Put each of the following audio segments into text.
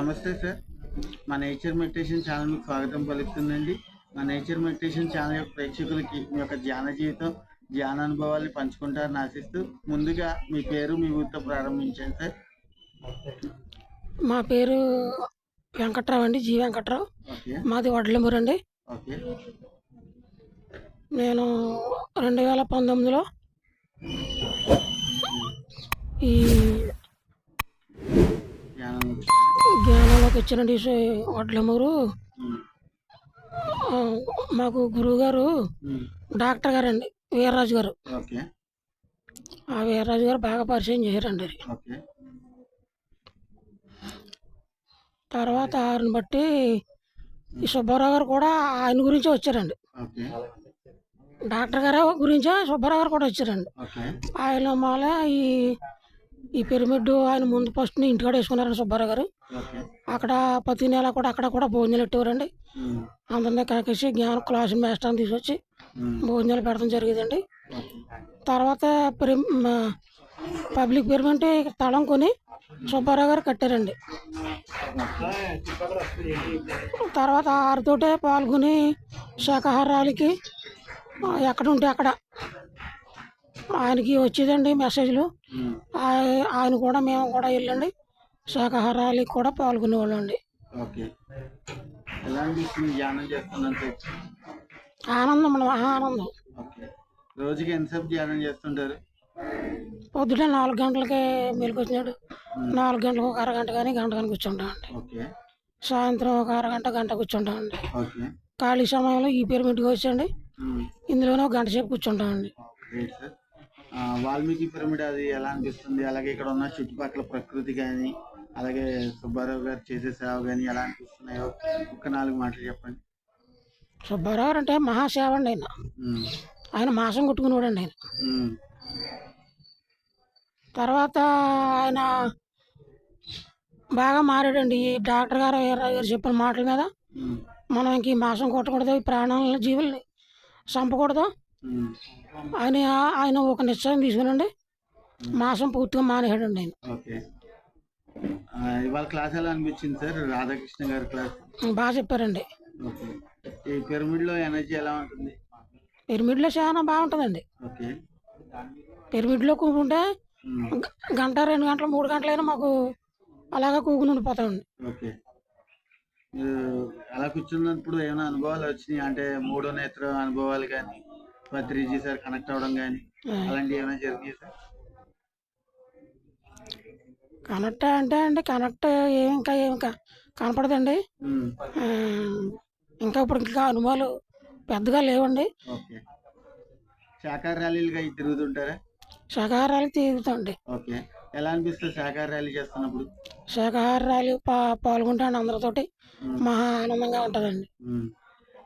నమస్తే సార్. మా nature meditation channel మీకు స్వాగతం పలుకుతుందండి. మా నేచర్ మెడిటేషన్ ఛానల్ యొక్క ప్రేక్షకులకి మీ యొక్క ధ్యాన జీవితం ధ్యాన అనుభవాల్ని పంచుకుంటారని ఆశిస్తూ ముందుగా మీ పేరు మీ ఊరితో ప్రారంభించండి సార్. మా పేరు వెంకట్రావు అండి జీ వెంకట్రావు. మాది వడ్లమూరు అండి. ఓకే. నేను రెండు వేల పంతొమ్మిదిలో ఈ వచ్చినండి ఈ వడ్లమూరు మాకు గురువు గారు డాక్టర్ గారు అండి వీర్రాజు గారు. ఆ వీర్రాజు గారు బాగా పరిచయం చేశారండి తర్వాత ఆయన్ని బట్టి ఈ సుబ్బారావు గారు కూడా ఆయన గురించి వచ్చారండి. డాక్టర్ గారు గురించే సుబ్బారావు గారు కూడా వచ్చారండి. ఆయన మాల ఈ ఈ పిరమిడ్ ఆయన ముందు ఫస్ట్ ఇంటికాడ వేసుకున్నారండి సుబ్బారావు గారు. అక్కడ ప్రతి నెల కూడా అక్కడ కూడా భోజనాలు పెట్టేవారండి. అందరినీ కాకేసి జ్ఞాన క్లాస్ మాస్టర్ని తీసుకొచ్చి భోజనాలు పెడతాం జరిగేదండి. తర్వాత పబ్లిక్ పిరమిడ్ తళం కొని సుబ్బారావు గారు కట్టారండి. తర్వాత ఆరుతోటే పాల్గొని శాకాహారాలకి ఆ, ఎక్కడ ఉంటే అక్కడ ఆయనకి వచ్చేదండి మెసేజ్లు. ఆయన కూడా మేము కూడా వెళ్ళండి. శాకాహారాలకి కూడా పాల్గొనేవాళ్ళం అండి ఆనందం మనం ఆనందం. రోజుకి ఎంతసేపు ధ్యానం చేస్తుంటారు? పొద్దుట నాలుగు గంటలకే మెలకు వచ్చినాడు నాలుగు గంటలకు ఒక అరగంట కానీ గంట కానీ కూర్చుంటామండి సాయంత్రం ఒక అరగంట గంట కూర్చుంటామండి. ఖాళీ సమయంలో ఈ పిరమిడ్కి వచ్చండి ఉమ్, ఇందులోనే ఒక గంట సేపు కూర్చుంటామండి. వాల్మీకి పిరమిడ్ అది ఎలా అనిపిస్తుంది? అలాగే ఇక్కడ ఉన్న చుట్టుపక్కల ప్రకృతి కానీ అలాగే సుబ్బారావు గారు చేసే సేవ కానీ ఎలా అనిపిస్తున్నాయో ఒక్క నాలుగు మాటలు చెప్పండి. సుబ్బారావు అంటే మహాసేవ అండి ఆయన ఆయన మాసం కొట్టుకునేవాడండి ఆయన. తర్వాత ఆయన బాగా మారాడండి. ఈ డాక్టర్ గారు గారు చెప్పిన మాటల మీద మనం ఇంక ఈ మాసం కొట్టకూడదు ఈ ప్రాణాలను జీవుల్ని చంపకూడదు. ఆయన ఆయన ఒక నిశ్చయం తీసుకునండి. మాసం పూర్తిగా మానేశాడండి ఆయన. ఇవాళ క్లాస్ ఎలా అనిపించింది సార్? రాధాకృష్ణ గారి క్లాస్? బాగా చెప్పారండి. ఈ పిరమిడ్లో ఎనర్జీ ఎలా ఉంటుంది? పిరమిడ్లో చాలా బాగుంటుందండి. ఓకే. పిరమిడ్లో కూకుంటే గంట రెండు గంటలు మూడు గంటలైనా మాకు అలాగా కూకుని ఉండిపోతామండి అలా కూర్చున్నప్పుడు ఏమైనా అనుభవాలు వచ్చినాయి? అంటే మూడో నేత్ర అనుభవాలు కానీ పత్రిజీ సార్ కనెక్ట్ అవ్వడం కానీ అలాంటివి ఏమైనా జరిగాయి సార్? కనెక్ట్ అంటే అండి కనెక్ట్ ఏం ఇంకా ఏం కనపడదండి. ఇంకా ఇప్పుడు ఇంకా అనుభవాలు పెద్దగా లేవండి. ఓకే. శాఖాహార ర్యాలీలుగా తిరుగుతుంటారా? శాకాహారాలు తీరుతాండి ఓకే. ఎలా అనిపిస్తుంది శాఖాహార ర్యాలీ చేస్తున్నప్పుడు? శాకాహారాలు పా పాల్గొంటాను అందరితోటి మహా ఆనందంగా ఉంటుందండి.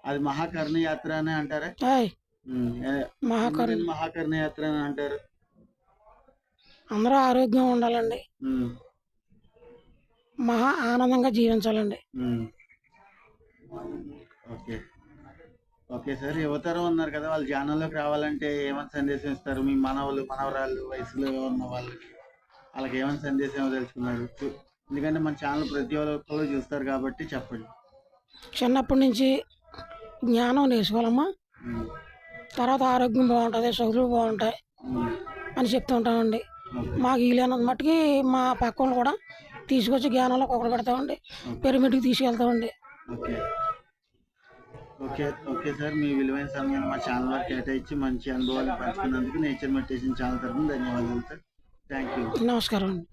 అది మహాకర్ణ యాత్ర అని అంటారా? మహాకరణ యాత్ర అని అంటారు. అందరూ ఆరోగ్యంగా ఉండాలండి. మహా ఆనందంగా జీవించాలండి. ఓకే. ఓకే సార్ యువతరం ఉన్నారు కదా వాళ్ళు ధ్యానంలోకి రావాలంటే ఏమని సందేశం ఇస్తారు? మీ మనవలు మనవరాళ్ళు వయసులో ఉన్న వాళ్ళకి వాళ్ళకి ఏమని సందేశం ఇవ్వదలుచుకున్నారు? ఎందుకంటే మన ఛానల్ ప్రతి ఒక్కరు చూస్తారు కాబట్టి చెప్పండి. చిన్నప్పటి నుంచి జ్ఞానం నేర్చుకోవాలమ్మా. తర్వాత ఆరోగ్యం బాగుంటుంది చదువులు బాగుంటాయి అని చెప్తూ ఉంటామండి. మాకు వీలైనంత మట్టుకి మా పక్క వాళ్ళు కూడా తీసుకొచ్చి జ్ఞానంలో ఒకటి పెడతామండి. పిరమిడ్కి తీసుకెళ్తామండి. ఓకే. Okay okay sir. మీ విలువైన సమయాన్ని మా ఛానల్ కేటాయించి మంచి అనుభవాలు పంచుకున్నందుకు నేచర్ మెడిటేషన్ ఛానల్ తరఫున ధన్యవాదాలు సార్. Thank you. నమస్కారం అండి.